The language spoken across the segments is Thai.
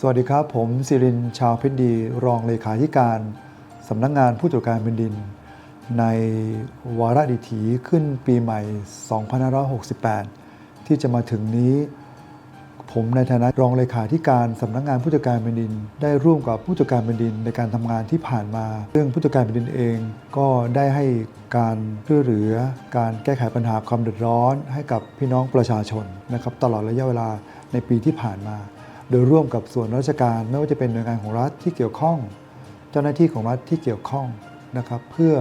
สวัสดีครับ ผมสิรินชาวเพชรดี รองเลขาธิการสำนักงงานผู้ตรวจการแผ่นดิน ในวาระดิถีขึ้นปีใหม่ 2568 ที่จะมาถึงนี้ ผมในฐานะรองเลขาธิการสำนักงานผู้จัดการแผ่นดิน ได้ร่วมกับผู้จัดการแผ่นดินในการทำงานที่ผ่านมา ซึ่งผู้จัดการแผ่นดินเองก็ได้ให้การช่วยเหลือ การแก้ไขปัญหาความเดือดร้อน ให้กับพี่น้องประชาชนนะครับตลอดระยะเวลาในปีที่ผ่านมา โดยร่วมกับส่วนราชการไม่ว่าจะเป็นหน่วยงานของรัฐที่เกี่ยวข้อง เจ้าหน้าที่ของรัฐที่เกี่ยวข้องนะครับเพื่อ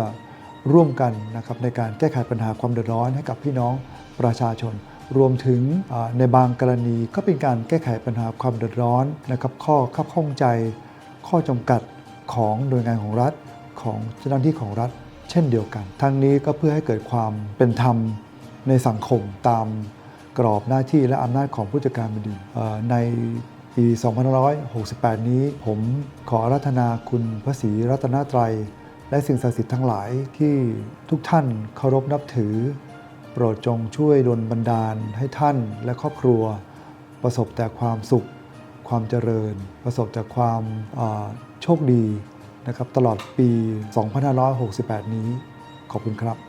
ร่วมกันนะครับในการแก้ไขปัญหาความเดือดร้อนให้กับพี่น้องประชาชน รวมถึงในบางกรณีก็เป็นการแก้ไขปัญหาความเดือดร้อนนะครับข้อข้อข้องใจ ข้อจำกัดของหน่วยงานของรัฐของเจ้าหน้าที่ของรัฐ เช่นเดียวกัน ทั้งนี้ก็เพื่อให้เกิดความเป็นธรรมในสังคมตามกรอบหน้าที่และอำนาจของผู้จัดการแผ่นดินเอ่อใน ปี 2568 นี้ผมขอรัธนาคุณพระศรีรัตนตรัย และสิ่งศักดิ์สิทธิ์ทั้งหลายที่ทุกท่านเคารพนับถือ โปรดจงช่วยดลบันดาลให้ท่านและครอบครัว ประสบแต่ความสุข ความเจริญ ประสบแต่ความโชคดีนะครับตลอดปี 2568 นี้ ขอบคุณครับ